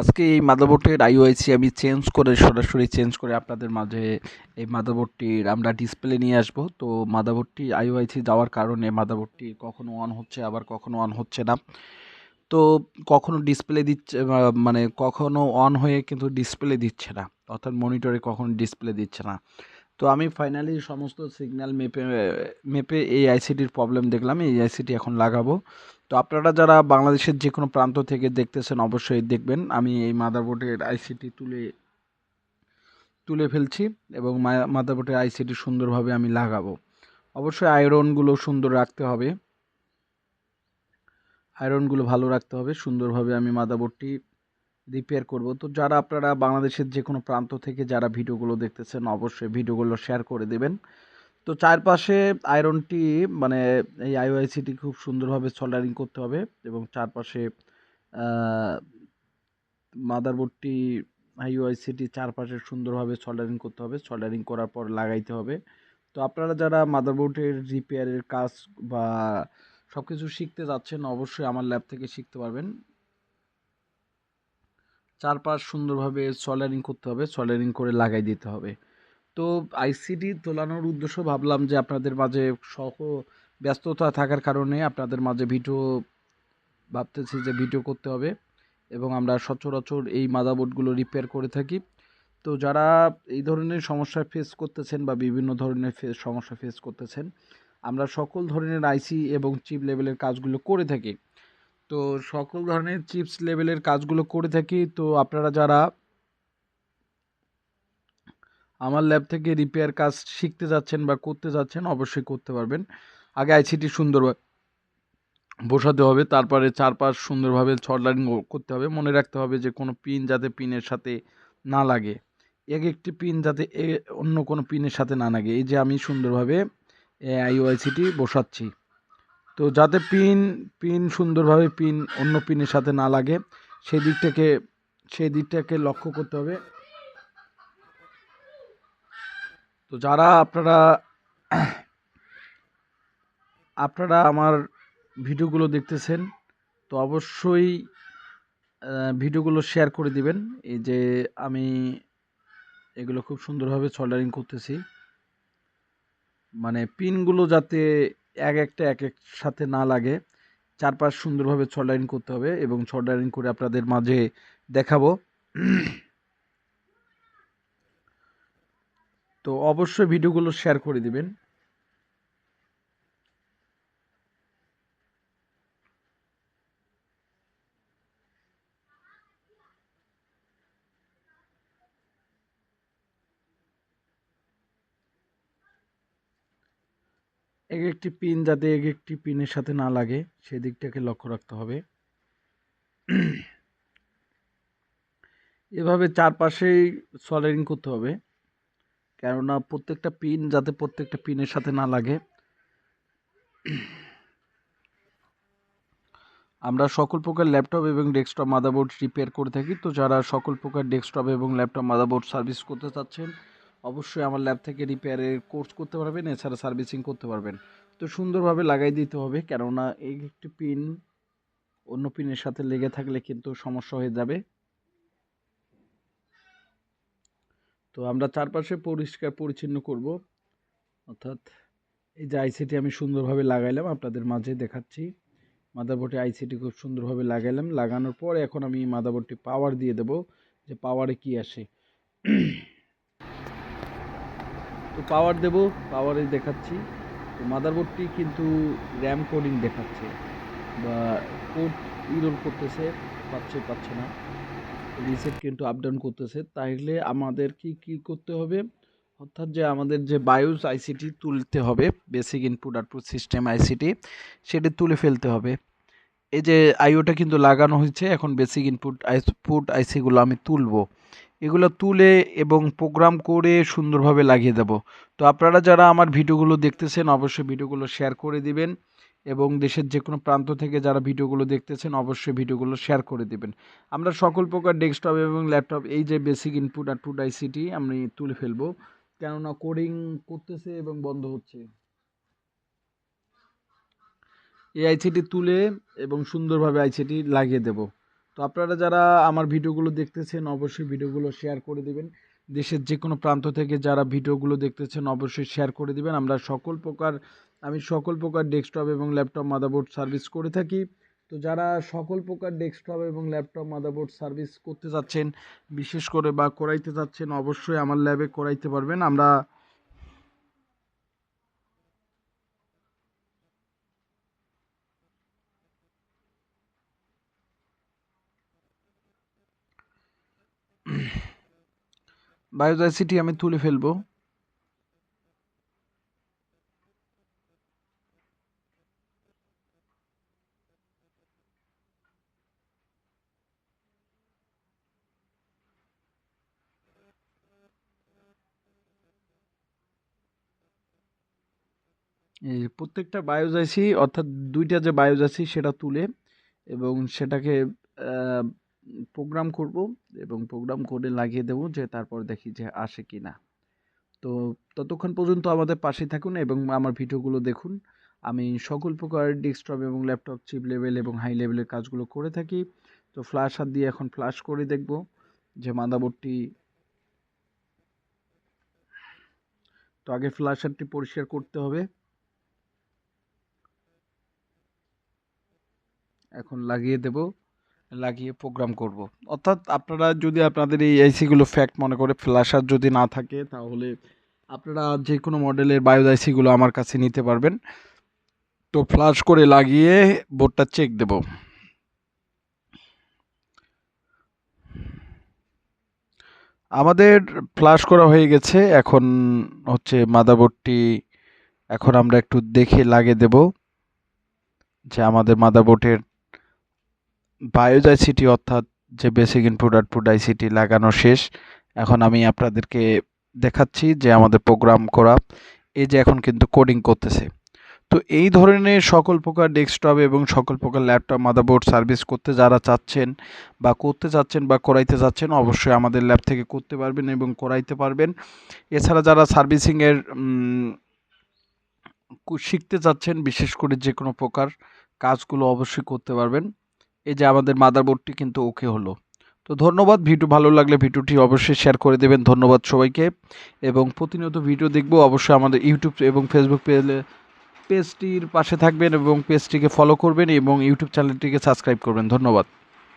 আজকে এই মাদারবোর্ডের আইওআইসি আমি চেঞ্জ করে, সরাসরি চেঞ্জ করে আপনাদের মাঝে এই মাদারবোর্ডটির আমরা ডিসপ্লে নিয়ে আসব। তো মাদারবোর্ডটি আইওআইসি যাওয়ার কারণে মাদারবোর্ডটি কখনো অন হচ্ছে, আবার কখনো অন হচ্ছে না। তো কখনো ডিসপ্লে দিচ্ছে মানে কখনো অন হয়ে কিন্তু ডিসপ্লে দিচ্ছে না, অর্থাৎ মনিটরে কখনো ডিসপ্লে দিচ্ছে না। তো আমি ফাইনালি সমস্ত সিগন্যাল মেপে মেপে এই আইসিটির প্রবলেম দেখলাম, এই আইসিটি এখন লাগাবো। তো আপনারা যারা বাংলাদেশের যে কোনো প্রান্ত থেকে দেখতেছেন, অবশ্যই দেখবেন। আমি এই মাদারবোর্ডের আইসিটি তুলে তুলে ফেলছি এবং মাদারবোর্ডের আইসিটি সুন্দরভাবে আমি লাগাবো। অবশ্যই আয়রনগুলো সুন্দর রাখতে হবে। আয়রনগুলো ভালো রাখতে হবে, সুন্দরভাবে আমি মাদারবোর্ডটি রিপেয়ার করব। তো যারা আপনারা বাংলাদেশের যে কোনো প্রান্ত থেকে যারা ভিডিওগুলো দেখতেছেন, অবশ্যই ভিডিওগুলো শেয়ার করে দেবেন। তো চারপাশে আয়রনটি মানে এই আইওআইসিটি খুব সুন্দরভাবে সোল্ডারিং করতে হবে এবং চারপাশে মাদারবোর্ডটি আইওআইসিটি চারপাশে সুন্দরভাবে সোল্ডারিং করতে হবে। সোল্ডারিং করার পর লাগাইতে হবে। তো আপনারা যারা মাদারবোর্ডের রিপেয়ারের কাজ বা সব কিছু শিখতে যাচ্ছেন, অবশ্যই আমার ল্যাব থেকে শিখতে পারবেন। চারপাশ সুন্দরভাবে সোল্ডারিং করতে হবে। সোল্ডারিং করে লাগাই দিতে হবে। তো আইসিডি তোলানোর উদ্দেশ্য ভাবলাম যে আপনাদের মাঝে সহ ব্যস্ততা থাকার কারণে আপনাদের মাঝে ভিডিও ভাবতেছি যে ভিডিও করতে হবে এবং আমরা সচরাচর এই মাদারবোর্ডগুলো রিপেয়ার করে থাকি। তো যারা এই ধরনের সমস্যা ফেস করতেছেন বা বিভিন্ন ধরনের সমস্যা ফেস করতেছেন, আমরা সকল ধরনের আইসি এবং চিপ লেভেলের কাজগুলো করে থাকি। তো সকল ধরনের চিপস লেভেলের কাজগুলো করে থাকি। তো আপনারা যারা আমার ল্যাব থেকে রিপেয়ার কাজ শিখতে যাচ্ছেন বা করতে যাচ্ছেন, অবশ্যই করতে পারবেন। আগে আইসিটি সুন্দর বসাতে হবে, তারপরে চারপাশ সুন্দরভাবে ছড়লাইন করতে হবে। মনে রাখতে হবে যে, কোনো পিন যাতে পিনের সাথে না লাগে। এক একটি পিন যাতে অন্য কোনো পিনের সাথে না লাগে। এই যে আমি সুন্দরভাবে আইওআইসিটি বসাচ্ছি। তো যাতে পিন পিন সুন্দরভাবে পিন অন্য পিনের সাথে না লাগে সেই দিকটাকে সেই দিকটাকে লক্ষ্য করতে হবে। তো যারা আপনারা আপনারা আমার ভিডিওগুলো দেখতেছেন, তো অবশ্যই ভিডিওগুলো শেয়ার করে দিবেন। এই যে আমি এগুলো খুব সুন্দরভাবে সোল্ডারিং করতেছি। মানে পিনগুলো যাতে এক একটা, এক এক সাথে না লাগে, চারপাশ সুন্দরভাবে সোল্ডারিং করতে হবে এবং সোল্ডারিং করে আপনাদের মাঝে দেখাবো। তো অবশ্যই ভিডিওগুলো শেয়ার করে দিবেন। এক একটি পিন যাতে এক একটি পিনের সাথে না লাগে সেদিকটাকে লক্ষ্য রাখতে হবে। এভাবে চারপাশেই সলারিং করতে হবে। কেননা প্রত্যেকটা পিন যাতে প্রত্যেকটা পিনের সাথে না লাগে। আমরা সকল প্রকার ল্যাপটপ এবং ডেস্কটপ মাদারবোর্ড রিপেয়ার করে থাকি। তো যারা সকল প্রকার ডেস্কটপ এবং ল্যাপটপ মাদারবোর্ড সার্ভিস করতে চাচ্ছেন, অবশ্যই আমার ল্যাব থেকে রিপেয়ারের কোর্স করতে পারবেন, এছাড়া সার্ভিসিং করতে পারবেন। তো সুন্দরভাবে লাগাই দিতে হবে, কেননা এই একটি পিন অন্য পিনের সাথে লেগে থাকলে কিন্তু সমস্যা হয়ে যাবে। তো আমরা চারপাশে পরিষ্কার পরিচ্ছন্ন করব। অর্থাৎ এই যে আইসিটি আমি সুন্দরভাবে লাগাইলাম, আপনাদের মাঝে দেখাচ্ছি। মাদারবোর্ডে আইসিটি খুব সুন্দরভাবে লাগাইলাম। লাগানোর পর এখন আমি মাদারবোর্ডটি পাওয়ার দিয়ে দেব, যে পাওয়ারে কি আসে। তো পাওয়ার দেব পাওয়ারে দেখাচ্ছি। তো মাদারবোর্ডটি কিন্তু র্যাম কোডিং দেখাচ্ছে, বা কোড ইরোর করতেছে, পাচ্ছে পাচ্ছে না। রিসেট কিন্তু আপ ডাউন করতেছে। তাইলে আমাদের কি কি করতে হবে? অর্থাৎ যে আমাদের যে বায়োস আইসিটি তুলতে হবে basic input output system ICT সেটি তুলে ফেলতে হবে। এই যে আইওটা কিন্তু লাগানো হয়েছে, এখন বেসিক ইনপুট আউটপুট আইসিগুলো আমি তুলবো। এগুলো তুলে এবং প্রোগ্রাম করে সুন্দরভাবে লাগিয়ে দেব। তো আপনারা যারা আমার ভিডিওগুলো দেখতেছেন, অবশ্যই ভিডিওগুলো শেয়ার করে দিবেন। এবং দেশের যে কোনো প্রান্ত থেকে যারা ভিডিওগুলো দেখতেছেন, অবশ্যই ভিডিওগুলো শেয়ার করে দিবেন। আমরা সকল প্রকার ডেস্কটপ এবং ল্যাপটপ এই যে বেসিক ইনপুট আউটপুট আইসিটি আমি তুলে ফেলব। কেননা কোডিং করতেছে এবং বন্ধ হচ্ছে। এই আইসিটি তুলে এবং সুন্দরভাবে আইসিটি লাগিয়ে দেব। তো আপনারা যারা আমার ভিডিওগুলো দেখতেছেন, অবশ্যই ভিডিওগুলো শেয়ার করে দিবেন। দেশের যে কোনো প্রান্ত থেকে যারা ভিডিওগুলো দেখতেছেন, অবশ্যই শেয়ার করে দিবেন। আমরা সকল প্রকার আমি সকল প্রকার ডেস্কটপ এবং ল্যাপটপ মাদারবোর্ড সার্ভিস করে থাকি। তো যারা সকল প্রকার ডেস্কটপ এবং ল্যাপটপ মাদারবোর্ড সার্ভিস করতে চাচ্ছেন, বিশেষ করে বা করাইতে চাচ্ছেন, অবশ্যই আমার ল্যাবে করাইতে পারবেন। আমরা বায়োডাইসিটি আমি তুলে ফেলব। প্রত্যেকটা বায়োজাইসি অর্থাৎ দুইটা যে বায়োজাইসি সেটা তুলে এবং সেটাকে প্রোগ্রাম করব এবং প্রোগ্রাম করে লাগিয়ে দেবো যে তারপর দেখি যে আসে কি না। তো ততক্ষণ পর্যন্ত আমাদের পাশে থাকুন এবং আমার ভিডিওগুলো দেখুন। আমি সকল প্রকার ডেস্কটপ এবং ল্যাপটপ, চিপ লেভেল এবং হাই লেভেলের কাজগুলো করে থাকি। তো ফ্ল্যাশ হাত দিয়ে এখন ফ্ল্যাশ করে দেখব যে মাদাবোর্ডটি তো আগে ফ্ল্যাশ হাতটি পরিষ্কার করতে হবে। এখন লাগিয়ে দেব, লাগিয়ে প্রোগ্রাম করব। অর্থাৎ আপনারা যদি আপনাদের এই আইসিগুলো ফ্যাক্ট মনে করে ফ্ল্যাশার যদি না থাকে, তাহলে আপনারা যে কোনো মডেলের বায়ো আইসিগুলো আমার কাছে নিতে পারবেন। তো ফ্লাশ করে লাগিয়ে বোর্ডটা চেক দেব। আমাদের ফ্লাশ করা হয়ে গেছে, এখন হচ্ছে মাদারবোর্ডটি এখন আমরা একটু দেখে লাগিয়ে দেব যে আমাদের মাদারবোর্ডের বায়োজ আইসিটি অর্থাৎ যে বেসিক ইনপুট আউটপুট আইসিটি লাগানো শেষ, এখন আমি আপনাদেরকে দেখাচ্ছি যে আমাদের প্রোগ্রাম করা, এই যে এখন কিন্তু কোডিং করতেছে। তো এই ধরনের সকল প্রকার ডেস্কটপ এবং সকল প্রকার ল্যাপটপ মাদারবোর্ড সার্ভিস করতে যারা চাচ্ছেন বা করতে চাচ্ছেন বা করাইতে চাচ্ছেন, অবশ্যই আমাদের ল্যাব থেকে করতে পারবেন এবং করাইতে পারবেন। এছাড়া যারা সার্ভিসিংয়ের শিখতে চাচ্ছেন, বিশেষ করে যে কোনো প্রকার কাজগুলো অবশ্যই করতে পারবেন। এই যে আমাদের মাদারবোর্ডটি কিন্তু ওকে হলো। তো ধন্যবাদ, ভিডিও ভালো লাগলে ভিডিওটি অবশ্যই শেয়ার করে দেবেন। ধন্যবাদ সবাইকে। এবং প্রতিনিয়ত ভিডিও দেখব, অবশ্যই আমাদের ইউটিউব এবং ফেসবুক পেজে পেজটির পাশে থাকবেন এবং পেজটিকে ফলো করবেন এবং ইউটিউব চ্যানেলটিকে সাবস্ক্রাইব করবেন। ধন্যবাদ।